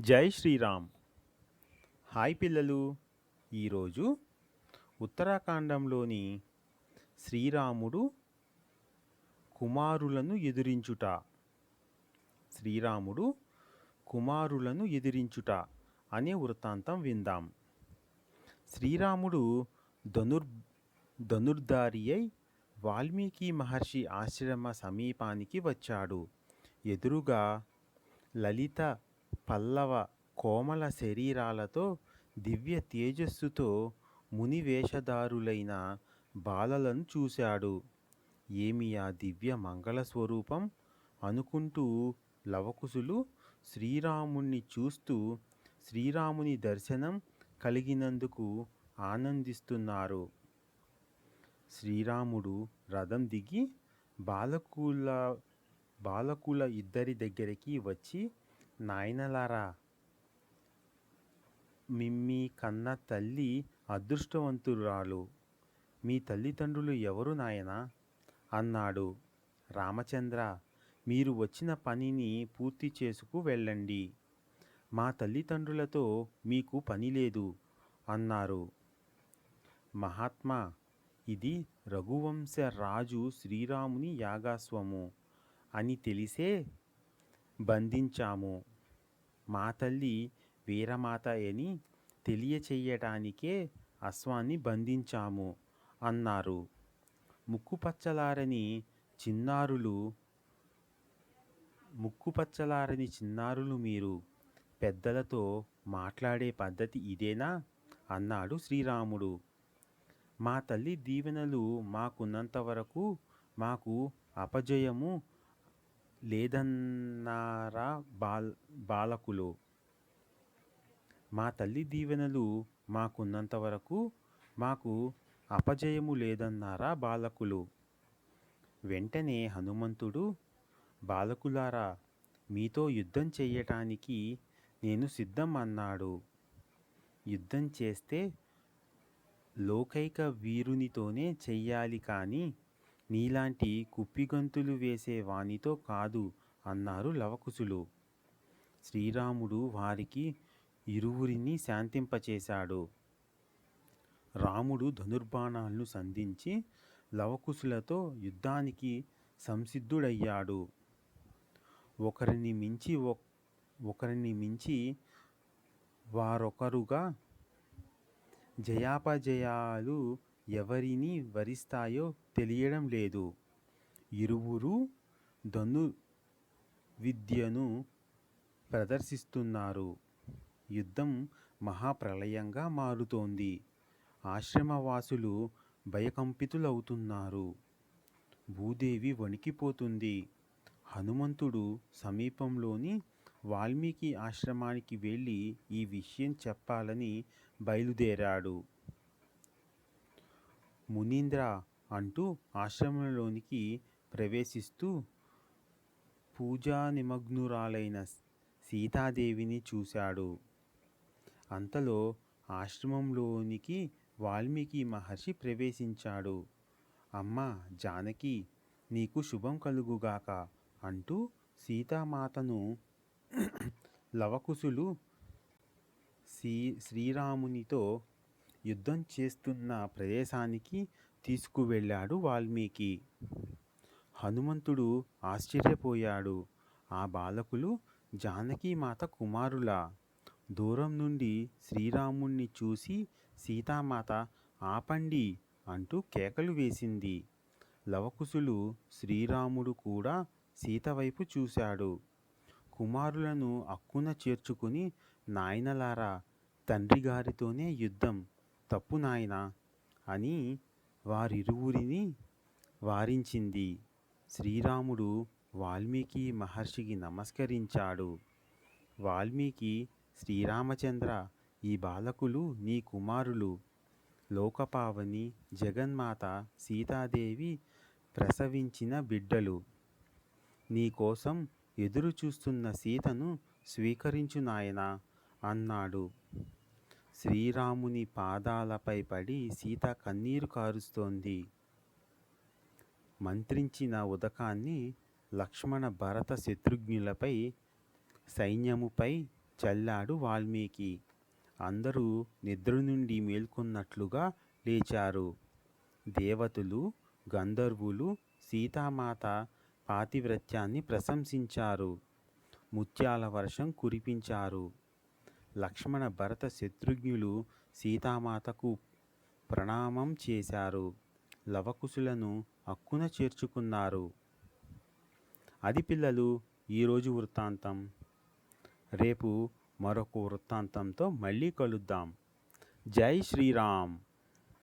జై శ్రీరామ్. హాయ్ పిల్లలు. ఈరోజు ఉత్తరాఖండంలోని శ్రీరాముడు కుమారులను ఎదిరించుట. శ్రీరాముడు కుమారులను ఎదిరించుట అనే వృత్తాంతం విందాం. శ్రీరాముడు ధనుర్ ధనుర్ధారి అయి వాల్మీకి మహర్షి ఆశ్రమ సమీపానికి వచ్చాడు. ఎదురుగా లలిత పల్లవ కోమల శరీరాలతో దివ్య తేజస్సుతో ముని వేషధారులైన బాలలను చూశాడు. ఏమి ఆ దివ్య మంగళ స్వరూపం? అనుకుంటూ లవకుశులు శ్రీరాముణ్ణి చూస్తూ శ్రీరాముని దర్శనం కలిగినందుకు ఆనందిస్తున్నారు. శ్రీరాముడు రథం దిగి బాలకుల బాలకుల ఇద్దరి దగ్గరికి వచ్చి నాయనలారా మిమ్మీ కన్న తల్లి అదృష్టవంతురాలు. మీ తల్లిదండ్రులు ఎవరు నాయనా? అన్నాడు రామచంద్ర. మీరు వచ్చిన పనిని పూర్తి చేసుకు వెళ్ళండి. మా తల్లిదండ్రులతో మీకు పని లేదు అన్నారు. మహాత్మా ఇది రఘువంశ రాజు శ్రీరాముని యాగాస్వము అని తెలిసే బంధించాము. మా తల్లి వీరమాత అని తెలియచేయటానికే అశ్వాన్ని బంధించాము అన్నారు. ముక్కుపచ్చలారని చిన్నారులు ముక్కుపచ్చలారని చిన్నారులు మీరు పెద్దలతో మాట్లాడే పద్ధతి ఇదేనా? అన్నాడు శ్రీరాముడు. మా తల్లి దీవెనలు మాకున్నంత వరకు మాకు అపజయము లేదన్నారా బాల్ బాలకులు? మా తల్లి దీవెనలు మాకున్నంత వరకు మాకు అపజయము లేదన్నారా బాలకులు? వెంటనే హనుమంతుడు బాలకులారా మీతో యుద్ధం చేయటానికి నేను సిద్ధం అన్నాడు యుద్ధం చేస్తే లోకైక వీరునితోనే చెయ్యాలి కానీ నీలాంటి కుప్పిగంతులు వేసే వానితో కాదు అన్నారు లవకుశులు. శ్రీరాముడు వారికి ఇరువురిని శాంతింపచేశాడు. రాముడు ధనుర్బాణాలను సంధించి లవకుశులతో యుద్ధానికి సంసిద్ధుడయ్యాడు. ఒకరిని మించి ఒకరిని మించి వారొకరుగా జయాపజయాలు ఎవరిని వరిస్తాయో తెలియడం లేదు. ఇరువురు ధను విద్యను ప్రదర్శిస్తున్నారు. యుద్ధం మహాప్రళయంగా మారుతోంది. ఆశ్రమవాసులు భయకంపితులవుతున్నారు. భూదేవి వణికిపోతుంది. హనుమంతుడు సమీపంలోని వాల్మీకి ఆశ్రమానికి వెళ్ళి ఈ విషయం చెప్పాలని బయలుదేరాడు. మునీంద్ర అంటూ ఆశ్రమంలోనికి ప్రవేశిస్తూ పూజా నిమగ్నురాలైన సీతాదేవిని చూశాడు. అంతలో ఆశ్రమంలోనికి వాల్మీకి మహర్షి ప్రవేశించాడు. అమ్మ జానకి నీకు శుభం కలుగుగాక అంటూ సీతామాతను లవకుశులు శ్రీ శ్రీరామునితో యుద్ధం చేస్తున్న ప్రదేశానికి తీసుకువెళ్ళాడు వాల్మీకి. హనుమంతుడు ఆశ్చర్యపోయాడు. ఆ బాలకులు జానకీమాత కుమారుల. దూరం నుండి శ్రీరాముణ్ణి చూసి సీతామాత ఆపండి అంటూ కేకలు వేసింది. లవకుశులు శ్రీరాముడు కూడా సీత వైపు చూశాడు. కుమారులను అక్కున చేర్చుకుని నాయనలారా తండ్రి గారితోనే యుద్ధం. తప్పు నాయన అని వారిరువురిని వారించింది. శ్రీరాముడు వాల్మీకి మహర్షికి నమస్కరించాడు. వాల్మీకి శ్రీరామచంద్ర ఈ బాలకులు నీ కుమారులు. లోకపావని జగన్మాత సీతాదేవి ప్రసవించిన బిడ్డలు. నీకోసం ఎదురు చూస్తున్న సీతను స్వీకరించు నాయనా అన్నాడు. శ్రీరాముని పాదాలపై పడి సీత కన్నీరు కారుస్తోంది. మంత్రించిన ఉదకాన్ని లక్ష్మణ భరత శత్రుఘ్నులపై సైన్యముపై చల్లాడు వాల్మీకి. అందరూ నిద్ర నుండి మేల్కొన్నట్లుగా లేచారు. దేవతలు గంధర్వులు సీతామాత పాతివ్రత్యాన్ని ప్రశంసించారు. ముత్యాల వర్షం కురిపించారు. లక్ష్మణ భరత శత్రుఘ్నులు సీతామాతకు ప్రణామం చేశారు. లవకుశులను అక్కున చేర్చుకున్నారు. అది పిల్లలు ఈరోజు వృత్తాంతం. రేపు మరొక వృత్తాంతంతో మళ్ళీ కలుద్దాం. జై శ్రీరామ్.